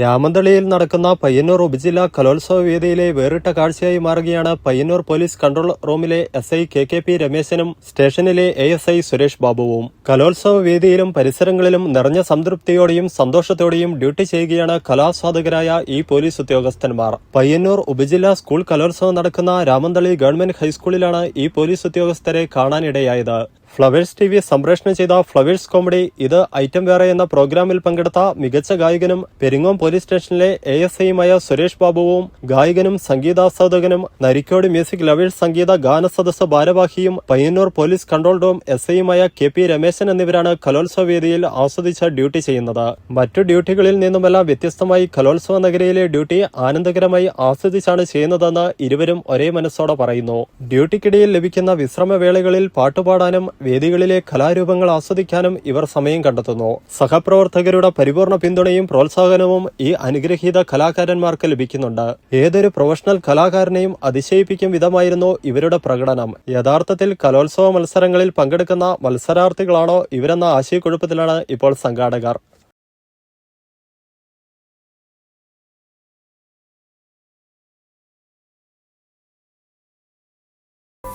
രാമന്തളിയിൽ നടക്കുന്ന പയ്യന്നൂർ ഉപജില്ലാ കലോത്സവ വേദിയിലെ വേറിട്ട കാഴ്ചയായി മാറുകയാണ് പയ്യന്നൂർ പോലീസ് കൺട്രോൾ റൂമിലെ S I K K P രമേശനും സ്റ്റേഷനിലെ എ എസ് ഐ സുരേഷ് ബാബുവും. കലോത്സവ വേദിയിലും പരിസരങ്ങളിലും നിറഞ്ഞ സംതൃപ്തിയോടെയും സന്തോഷത്തോടെയും ഡ്യൂട്ടി ചെയ്യുകയാണ് കലാസ്വാദകരായ ഈ പോലീസ് ഉദ്യോഗസ്ഥന്മാർ. പയ്യന്നൂർ ഉപജില്ലാ സ്കൂൾ കലോത്സവം നടക്കുന്ന രാമന്തളി ഗവൺമെന്റ് ഹൈസ്കൂളിലാണ് ഈ പോലീസ് ഉദ്യോഗസ്ഥരെ കാണാനിടയായത്. ഫ്ലവേഴ്സ് ടി വി സംപ്രേഷണം ചെയ്ത ഫ്ലവേഴ്സ് കോമഡി ഇത് ഐറ്റം വേറെ എന്ന പ്രോഗ്രാമിൽ പങ്കെടുത്ത മികച്ച ഗായകനും പെരിങ്ങോം പോലീസ് സ്റ്റേഷനിലെ എ എസ് ഐയുമായ സുരേഷ് ബാബുവും ഗായകനും സംഗീതാസ്വാദകനും നരിക്കോട് മ്യൂസിക് ലവേഴ്സ് സംഗീത ഗാന സദസ് ഭാരവാഹിയും Payyanur police control room S ഐയുമായ K P Rameshan എന്നിവരാണ് കലോത്സവ വേദിയിൽ ആസ്വദിച്ച ഡ്യൂട്ടി ചെയ്യുന്നത്. മറ്റു ഡ്യൂട്ടികളിൽ നിന്നുമെല്ലാം വ്യത്യസ്തമായി കലോത്സവ നഗരയിലെ ഡ്യൂട്ടി ആനന്ദകരമായി ആസ്വദിച്ചാണ് ചെയ്യുന്നതെന്ന് ഇരുവരും ഒരേ മനസ്സോടെ പറയുന്നു. ഡ്യൂട്ടിക്കിടയിൽ ലഭിക്കുന്ന വിശ്രമവേളകളിൽ പാട്ടുപാടാനും വേദികളിലെ കലാരൂപങ്ങൾ ആസ്വദിക്കാനും ഇവർ സമയം കണ്ടെത്തുന്നു. സഹപ്രവർത്തകരുടെ പരിപൂർണ പിന്തുണയും പ്രോത്സാഹനവും ഈ അനുഗ്രഹീത കലാകാരന്മാർക്ക് ലഭിക്കുന്നുണ്ട്. ഏതൊരു പ്രൊഫഷണൽ കലാകാരനെയും അതിശയിപ്പിക്കും വിധമായിരുന്നു ഇവരുടെ പ്രകടനം. യഥാർത്ഥത്തിൽ കലോത്സവ മത്സരങ്ങളിൽ പങ്കെടുക്കുന്ന മത്സരാർത്ഥികളാണോ ഇവരെന്ന ആശയക്കുഴപ്പത്തിലാണ് ഇപ്പോൾ സംഘാടകർ.